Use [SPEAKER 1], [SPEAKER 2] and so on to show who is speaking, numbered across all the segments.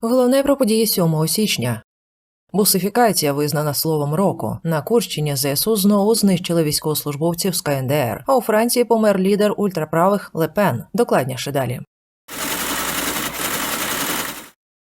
[SPEAKER 1] Головне про події 7 січня. Бусифікація визнана словом року. На Курщині ЗСУ знову знищили військовослужбовців з КНДР, а у Франції помер лідер ультраправих Лепен. Докладніше далі.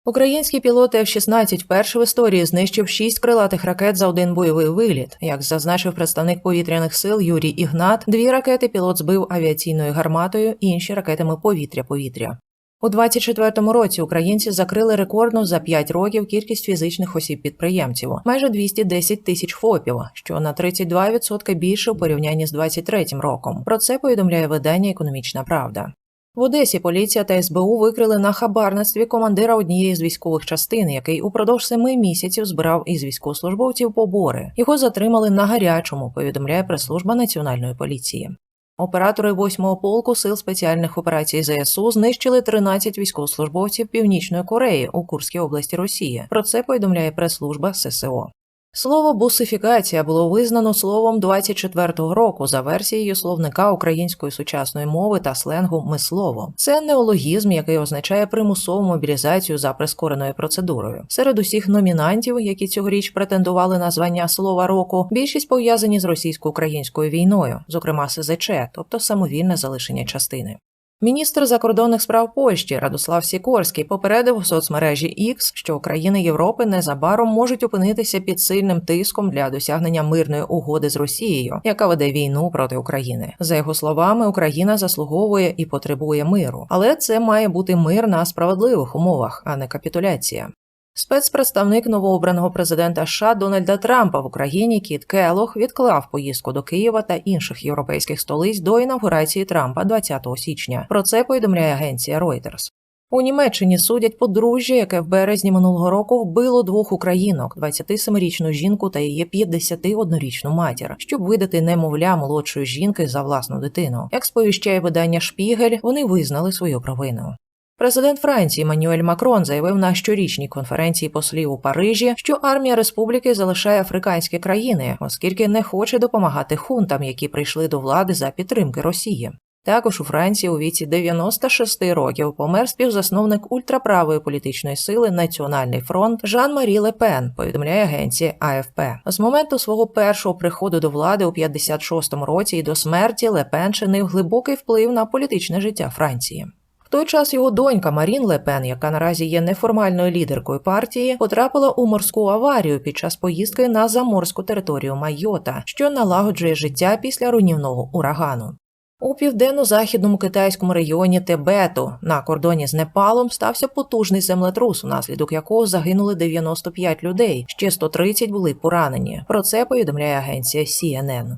[SPEAKER 1] Український пілот F-16 вперше в історії знищив шість крилатих ракет за один бойовий виліт. Як зазначив представник повітряних сил Юрій Ігнат, дві ракети пілот збив авіаційною гарматою, інші ракетами повітря-повітря. У 24-му році українці закрили рекордну за 5 років кількість фізичних осіб-підприємців – майже 210 тисяч ФОПів, що на 32% більше у порівнянні з 23-м роком. Про це повідомляє видання Економічна Правда. В Одесі поліція та СБУ викрили на хабарництві командира однієї з військових частин, який упродовж семи місяців збирав із військовослужбовців побори. Його затримали на гарячому, повідомляє прес-служба національної поліції. Оператори 8-го полку сил спеціальних операцій ЗСУ знищили 13 військовослужбовців Північної Кореї у Курській області Росії. Про це повідомляє прес-служба ССО. Слово бусифікація було визнано словом 24-го року за версією словника української сучасної мови та сленгу мислово. Це неологізм, який означає примусову мобілізацію за прискореною процедурою. Серед усіх номінантів, які цьогоріч претендували на звання слова року, більшість пов'язані з російсько-українською війною, зокрема СЗЧ, тобто самовільне залишення частини. Міністр закордонних справ Польщі Радослав Сікорський попередив у соцмережі X, що країни Європи незабаром можуть опинитися під сильним тиском для досягнення мирної угоди з Росією, яка веде війну проти України. За його словами, Україна заслуговує і потребує миру, але це має бути мир на справедливих умовах, а не капітуляція. Спецпредставник новообраного президента США Дональда Трампа в Україні Кіт Келох відклав поїздку до Києва та інших європейських столиць до інавгурації Трампа 20 січня. Про це повідомляє агенція Reuters. У Німеччині судять подружжя, яке в березні минулого року вбило двох українок: – 27-річну жінку та її 51-річну матір, щоб видати немовля молодшої жінки за власну дитину. Як сповіщає видання Шпігель, вони визнали свою провину. Президент Франції Манюель Макрон заявив на щорічній конференції послів у Парижі, що армія республіки залишає африканські країни, оскільки не хоче допомагати хунтам, які прийшли до влади за підтримки Росії. Також у Франції у віці 96 років помер співзасновник ультраправої політичної сили Національний фронт Жан-Марі Лепен, повідомляє агенція АФП. З моменту свого першого приходу до влади у 56-му році і до смерті Лепен чинив глибокий вплив на політичне життя Франції. Той час його донька Марін Лепен, яка наразі є неформальною лідеркою партії, потрапила у морську аварію під час поїздки на заморську територію Майота, що налагоджує життя після руйнівного урагану. У південно-західному китайському регіоні Тибету на кордоні з Непалом стався потужний землетрус, унаслідок якого загинули 95 людей, ще 130 були поранені. Про це повідомляє агенція CNN.